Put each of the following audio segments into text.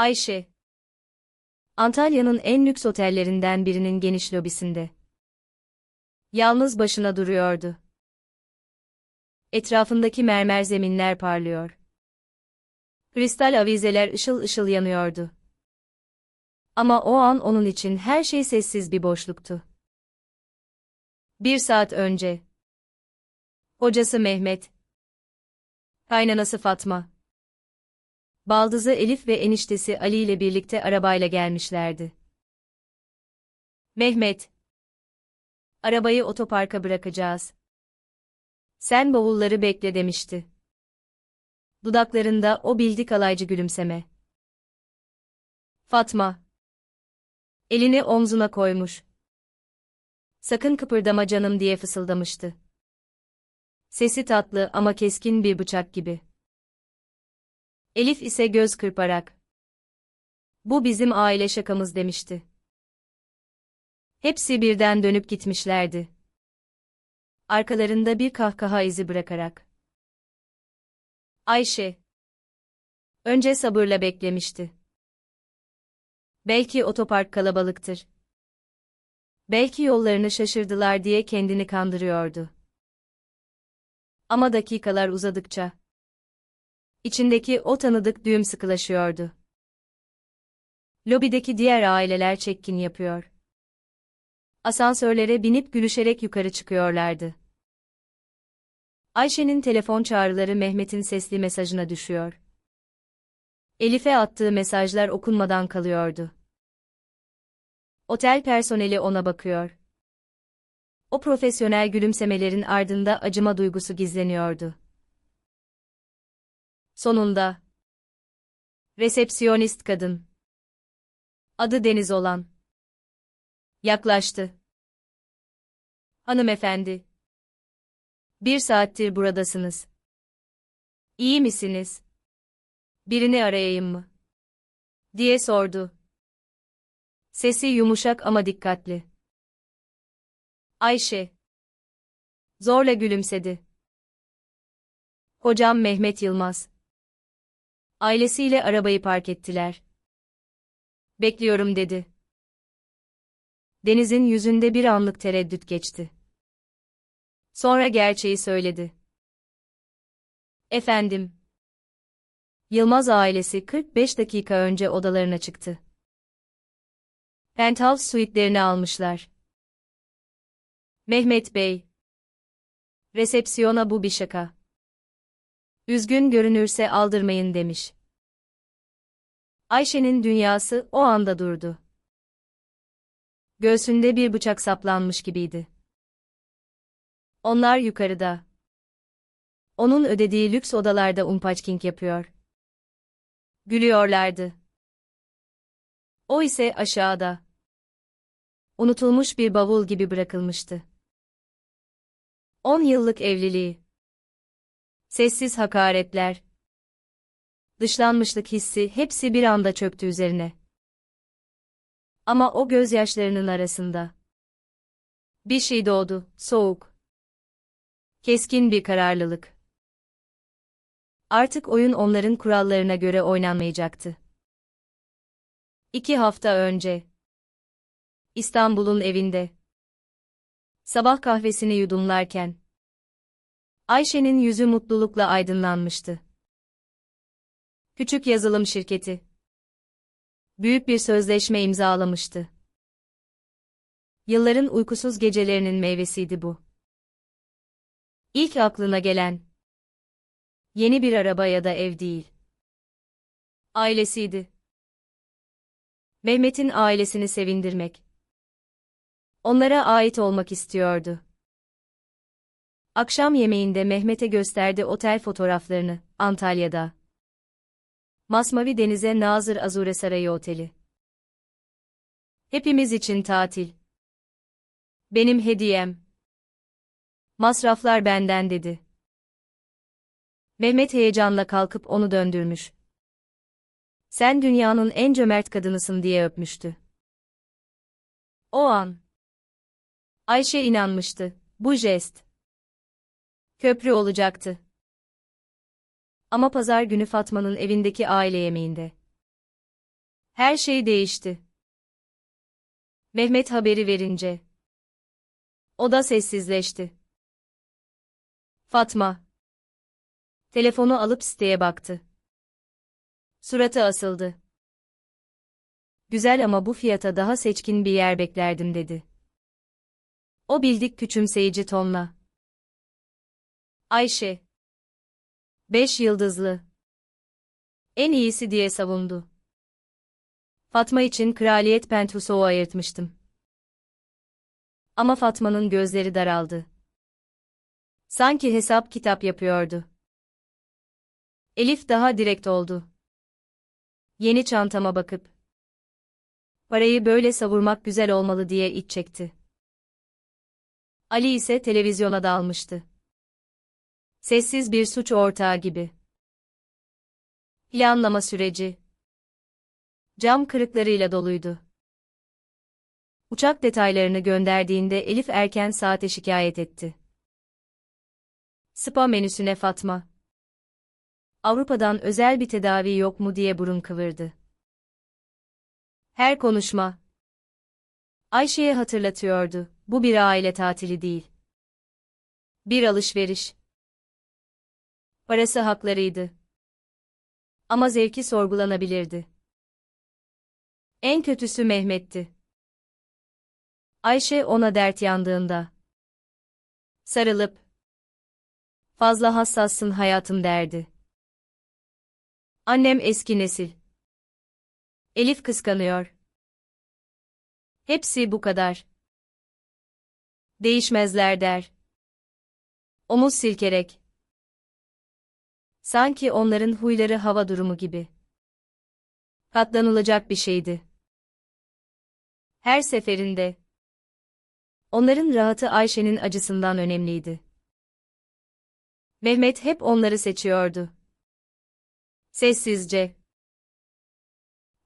Ayşe. Antalya'nın en lüks otellerinden birinin geniş lobisinde. Yalnız başına duruyordu. Etrafındaki mermer zeminler parlıyor. Kristal avizeler ışıl ışıl yanıyordu. Ama o an onun için her şey sessiz bir boşluktu. Bir saat önce. Hocası Mehmet. Kaynanası Fatma. Baldızı Elif ve eniştesi Ali ile birlikte arabayla gelmişlerdi. Mehmet. Arabayı otoparka bırakacağız. Sen bavulları bekle demişti. Dudaklarında o bildik alaycı gülümseme. Fatma. Elini omzuna koymuş. Sakın kıpırdama canım diye fısıldamıştı. Sesi tatlı ama keskin bir bıçak gibi. Elif ise göz kırparak. Bu bizim aile şakamız demişti. Hepsi birden dönüp gitmişlerdi. Arkalarında bir kahkaha izi bırakarak. Ayşe. Önce sabırla beklemişti. Belki otopark kalabalıktır. Belki yollarını şaşırdılar diye kendini kandırıyordu. Ama dakikalar uzadıkça içindeki o tanıdık düğüm sıkılaşıyordu. Lobideki diğer aileler çekkin yapıyor. Asansörlere binip gülüşerek yukarı çıkıyorlardı. Ayşe'nin telefon çağrıları Mehmet'in sesli mesajına düşüyor. Elif'e attığı mesajlar okunmadan kalıyordu. Otel personeli ona bakıyor. O profesyonel gülümsemelerin ardında acıma duygusu gizleniyordu. Sonunda. Resepsiyonist kadın. Adı Deniz olan. Yaklaştı. Hanımefendi. Bir saattir buradasınız. İyi misiniz? Birini arayayım mı? diye sordu. Sesi yumuşak ama dikkatli. Ayşe. Zorla gülümsedi. Hocam Mehmet Yılmaz. Ailesiyle arabayı park ettiler. Bekliyorum dedi. Deniz'in yüzünde bir anlık tereddüt geçti. Sonra gerçeği söyledi. Efendim. Yılmaz ailesi 45 dakika önce odalarına çıktı. Penthouse suitlerini almışlar. Mehmet Bey. Resepsiyona bu bir şaka. Üzgün görünürse aldırmayın demiş. Ayşe'nin dünyası o anda durdu. Göğsünde bir bıçak saplanmış gibiydi. Onlar yukarıda. Onun ödediği lüks odalarda umpaçking yapıyor. Gülüyorlardı. O ise aşağıda. Unutulmuş bir bavul gibi bırakılmıştı. On yıllık evliliği. Sessiz hakaretler. Dışlanmışlık hissi hepsi bir anda çöktü üzerine. Ama o gözyaşlarının arasında. Bir şey doğdu, soğuk. Keskin bir kararlılık. Artık oyun onların kurallarına göre oynanmayacaktı. İki hafta önce. İstanbul'un evinde. Sabah kahvesini yudumlarken. Ayşe'nin yüzü mutlulukla aydınlanmıştı. Küçük yazılım şirketi. Büyük bir sözleşme imzalamıştı. Yılların uykusuz gecelerinin meyvesiydi bu. İlk aklına gelen. Yeni bir araba ya da ev değil. Ailesiydi. Mehmet'in ailesini sevindirmek. Onlara ait olmak istiyordu. Akşam yemeğinde Mehmet'e gösterdi otel fotoğraflarını, Antalya'da. Masmavi Denize Nazır Azure Sarayı Oteli. Hepimiz için tatil. Benim hediyem. Masraflar benden dedi. Mehmet heyecanla kalkıp onu döndürmüş. Sen dünyanın en cömert kadınısın diye öpmüştü. O an. Ayşe inanmıştı, bu jest. Köprü olacaktı. Ama pazar günü Fatma'nın evindeki aile yemeğinde. Her şey değişti. Mehmet haberi verince. O da sessizleşti. Fatma. Telefonu alıp siteye baktı. Suratı asıldı. Güzel ama bu fiyata daha seçkin bir yer beklerdim dedi. O bildik küçümseyici tonla. Ayşe. Beş yıldızlı. En iyisi diye savundu. Fatma için kraliyet pentusu ayırtmıştım. Ama Fatma'nın gözleri daraldı. Sanki hesap kitap yapıyordu. Elif daha direkt oldu. Yeni çantama bakıp. Parayı böyle savurmak güzel olmalı diye iç çekti. Ali ise televizyona dalmıştı. Sessiz bir suç ortağı gibi. Planlama süreci. Cam kırıklarıyla doluydu. Uçak detaylarını gönderdiğinde Elif erken saate şikayet etti. Spa menüsüne Fatma. Avrupa'dan özel bir tedavi yok mu diye burun kıvırdı. Her konuşma. Ayşe'ye hatırlatıyordu, bu bir aile tatili değil. Bir alışveriş. Parası haklarıydı. Ama zevki sorgulanabilirdi. En kötüsü Mehmet'ti. Ayşe ona dert yandığında. Sarılıp. Fazla hassassın hayatım derdi. Annem eski nesil. Elif kıskanıyor. Hepsi bu kadar. Değişmezler der. Omuz silkerek. Sanki onların huyları hava durumu gibi. Katlanılacak bir şeydi. Her seferinde. Onların rahatı Ayşe'nin acısından önemliydi. Mehmet hep onları seçiyordu. Sessizce.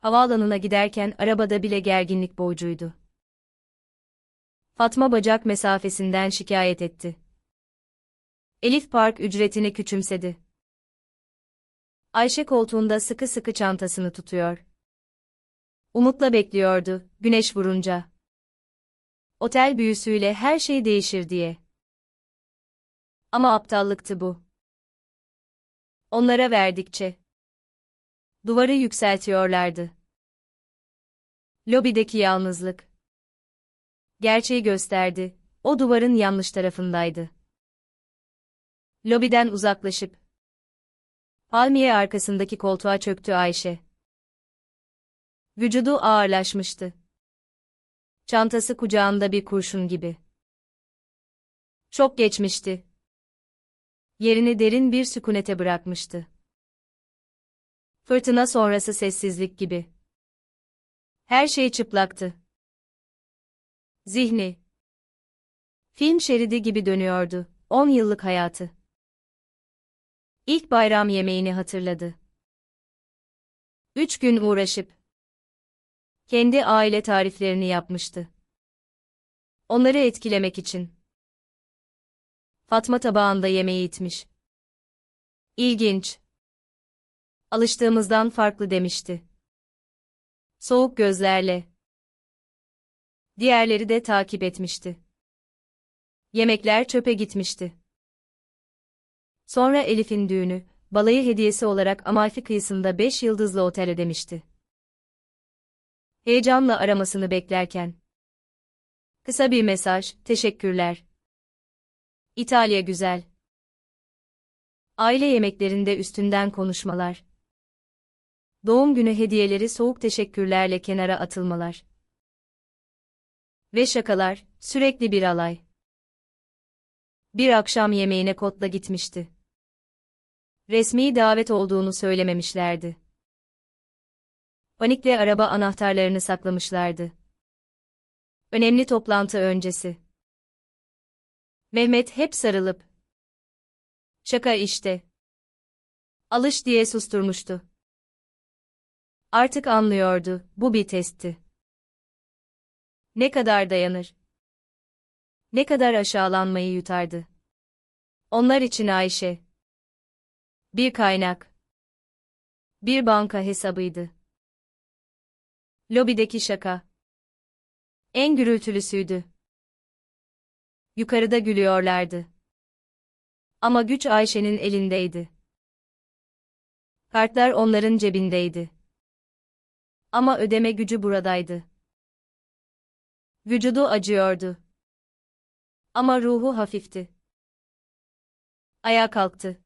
Havaalanına giderken arabada bile gerginlik boğucuydu. Fatma bacak mesafesinden şikayet etti. Elif park ücretini küçümsedi. Ayşe koltuğunda sıkı sıkı çantasını tutuyor. Umutla bekliyordu, güneş vurunca. Otel büyüsüyle her şey değişir diye. Ama aptallıktı bu. Onlara verdikçe. Duvarı yükseltiyorlardı. Lobideki yalnızlık. Gerçeği gösterdi, o duvarın yanlış tarafındaydı. Lobiden uzaklaşıp. Palmiye arkasındaki koltuğa çöktü Ayşe. Vücudu ağırlaşmıştı. Çantası kucağında bir kurşun gibi. Çok geçmişti. Yerini derin bir sükunete bırakmıştı. Fırtına sonrası sessizlik gibi. Her şey çıplaktı. Zihni. Film şeridi gibi dönüyordu, on yıllık hayatı. İlk bayram yemeğini hatırladı. Üç gün uğraşıp, kendi aile tariflerini yapmıştı. Onları etkilemek için. Fatma tabağında yemeği itmiş. İlginç. Alıştığımızdan farklı demişti. Soğuk gözlerle. Diğerleri de takip etmişti. Yemekler çöpe gitmişti. Sonra Elif'in düğünü, balayı hediyesi olarak Amalfi kıyısında beş yıldızlı otel ödemişti. Heyecanla aramasını beklerken. Kısa bir mesaj, teşekkürler. İtalya güzel. Aile yemeklerinde üstünden konuşmalar. Doğum günü hediyeleri soğuk teşekkürlerle kenara atılmalar. Ve şakalar, sürekli bir alay. Bir akşam yemeğine kotla gitmişti. Resmi davet olduğunu söylememişlerdi. Panikle araba anahtarlarını saklamışlardı. Önemli toplantı öncesi. Mehmet hep sarılıp. Şaka işte. Alış diye susturmuştu. Artık anlıyordu, bu bir testti. Ne kadar dayanır? Ne kadar aşağılanmayı yutardı? Onlar için Ayşe. Bir kaynak. Bir banka hesabıydı. Lobideki şaka. En gürültülüsüydü. Yukarıda gülüyorlardı. Ama güç Ayşe'nin elindeydi. Kartlar onların cebindeydi. Ama ödeme gücü buradaydı. Vücudu acıyordu. Ama ruhu hafifti. Ayağa kalktı.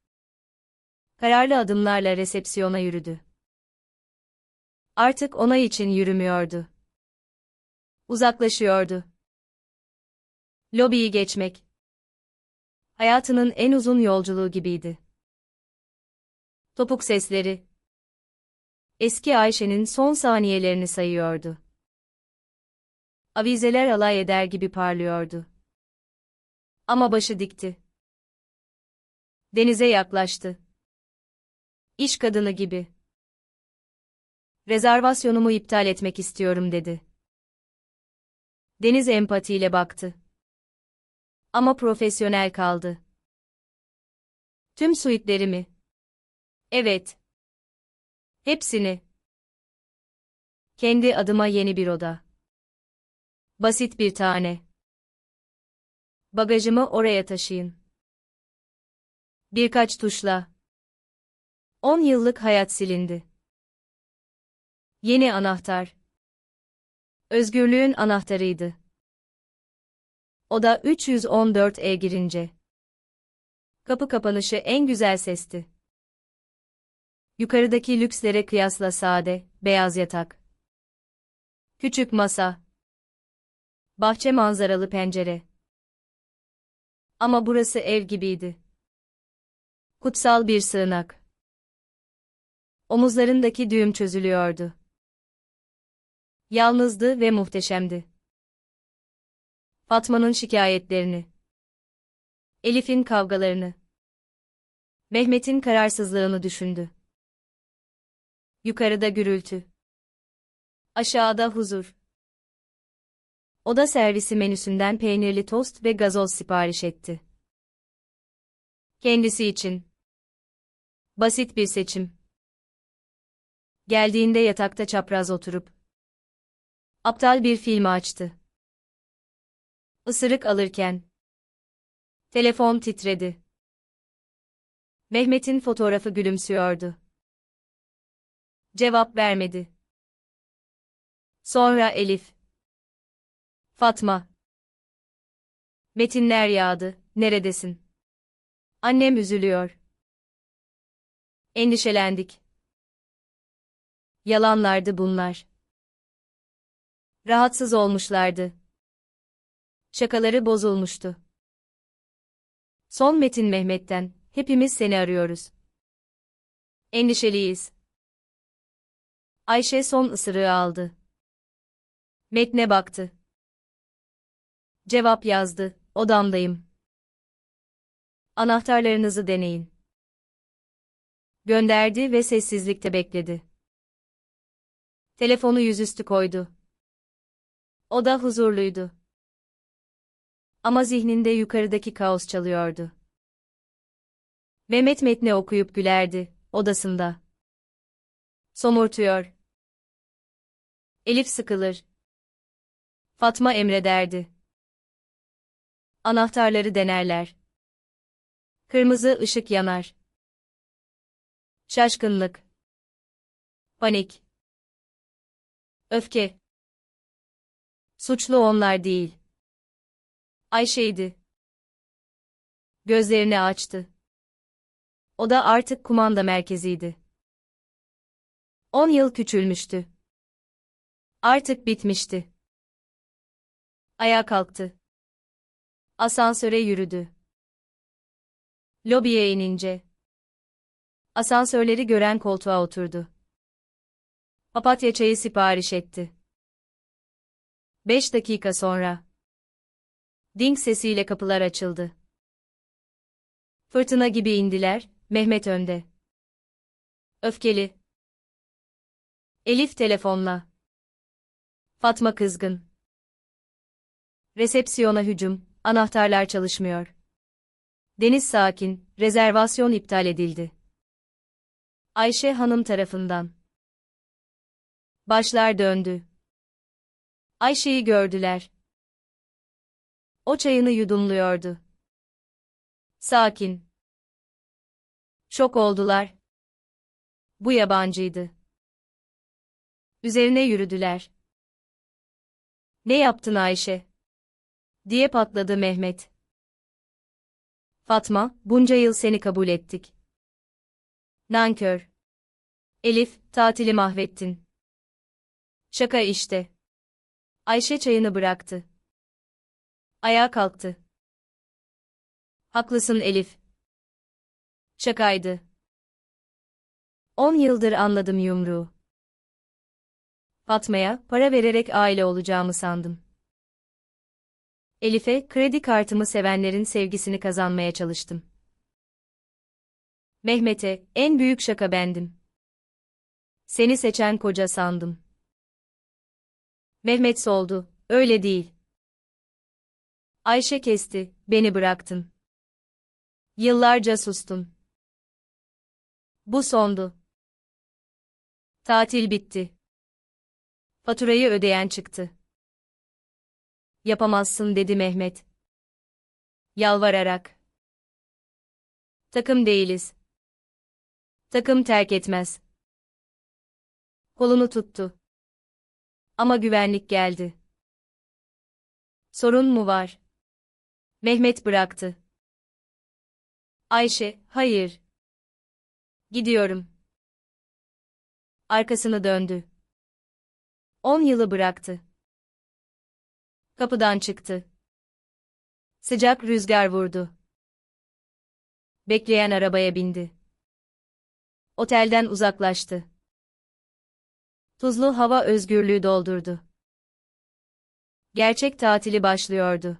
Kararlı adımlarla resepsiyona yürüdü. Artık onay için yürümüyordu. Uzaklaşıyordu. Lobiyi geçmek. Hayatının en uzun yolculuğu gibiydi. Topuk sesleri. Eski Ayşe'nin son saniyelerini sayıyordu. Avizeler alay eder gibi parlıyordu. Ama başı dikti. Denize yaklaştı. İş kadını gibi. Rezervasyonumu iptal etmek istiyorum dedi. Deniz empatiyle baktı. Ama profesyonel kaldı. Tüm suitlerimi. Evet. Hepsini. Kendi adıma yeni bir oda. Basit bir tane. Bagajımı oraya taşıyın. Birkaç tuşla. 10 yıllık hayat silindi. Yeni anahtar. Özgürlüğün anahtarıydı. Oda 314'e girince. Kapı kapanışı en güzel sesti. Yukarıdaki lükslere kıyasla sade, beyaz yatak. Küçük masa. Bahçe manzaralı pencere. Ama burası ev gibiydi. Kutsal bir sığınak. Omuzlarındaki düğüm çözülüyordu. Yalnızdı ve muhteşemdi. Fatma'nın şikayetlerini. Elif'in kavgalarını. Mehmet'in kararsızlığını düşündü. Yukarıda gürültü. Aşağıda huzur. Oda servisi menüsünden peynirli tost ve gazoz sipariş etti. Kendisi için. Basit bir seçim. Geldiğinde yatakta çapraz oturup aptal bir film açtı. Isırık alırken telefon titredi. Mehmet'in fotoğrafı gülümsüyordu. Cevap vermedi. Sonra Elif. Fatma. Metinler yağdı. Neredesin? Annem üzülüyor. Endişelendik. Yalanlardı bunlar. Rahatsız olmuşlardı. Şakaları bozulmuştu. Son metin Mehmet'ten, hepimiz seni arıyoruz. Endişeliyiz. Ayşe son ısırığı aldı. Metne baktı. Cevap yazdı, odamdayım. Anahtarlarınızı deneyin. Gönderdi ve sessizlikte bekledi. Telefonu yüzüstü koydu. O da huzurluydu. Ama zihninde yukarıdaki kaos çalıyordu. Mehmet metni okuyup gülerdi, odasında. Somurtuyor. Elif sıkılır. Fatma emrederdi. Anahtarları denerler. Kırmızı ışık yanar. Şaşkınlık. Panik. Öfke. Suçlu onlar değil. Ayşe'ydi. Gözlerini açtı. O da artık kumanda merkeziydi. On yıl küçülmüştü. Artık bitmişti. Ayağa kalktı. Asansöre yürüdü. Lobiye inince. Asansörleri gören koltuğa oturdu. Papatya çayı sipariş etti. Beş dakika sonra. Ding sesiyle kapılar açıldı. Fırtına gibi indiler, Mehmet önde. Öfkeli. Elif telefonla. Fatma kızgın. Resepsiyona hücum, anahtarlar çalışmıyor. Deniz sakin, rezervasyon iptal edildi. Ayşe Hanım tarafından. Başlar döndü. Ayşe'yi gördüler. O çayını yudumluyordu. Sakin. Şok oldular. Bu yabancıydı. Üzerine yürüdüler. Ne yaptın Ayşe? diye patladı Mehmet. Fatma, bunca yıl seni kabul ettik. Nankör. Elif, tatili mahvettin. Şaka işte. Ayşe çayını bıraktı. Ayağa kalktı. Haklısın Elif. Şakaydı. On yıldır anladım yumruğu. Fatma'ya para vererek aile olacağımı sandım. Elif'e kredi kartımı sevenlerin sevgisini kazanmaya çalıştım. Mehmet'e en büyük şaka bendim. Seni seçen koca sandım. Mehmet soldu, öyle değil. Ayşe kesti, beni bıraktın. Yıllarca sustum. Bu sondu. Tatil bitti. Faturayı ödeyen çıktı. Yapamazsın dedi Mehmet. Yalvararak. Takım değiliz. Takım terk etmez. Kolunu tuttu. Ama güvenlik geldi. Sorun mu var? Mehmet bıraktı. Ayşe, hayır. Gidiyorum. Arkasını döndü. On yılı bıraktı. Kapıdan çıktı. Sıcak rüzgar vurdu. Bekleyen arabaya bindi. Otelden uzaklaştı. Tuzlu hava özgürlüğü doldurdu. Gerçek tatili başlıyordu.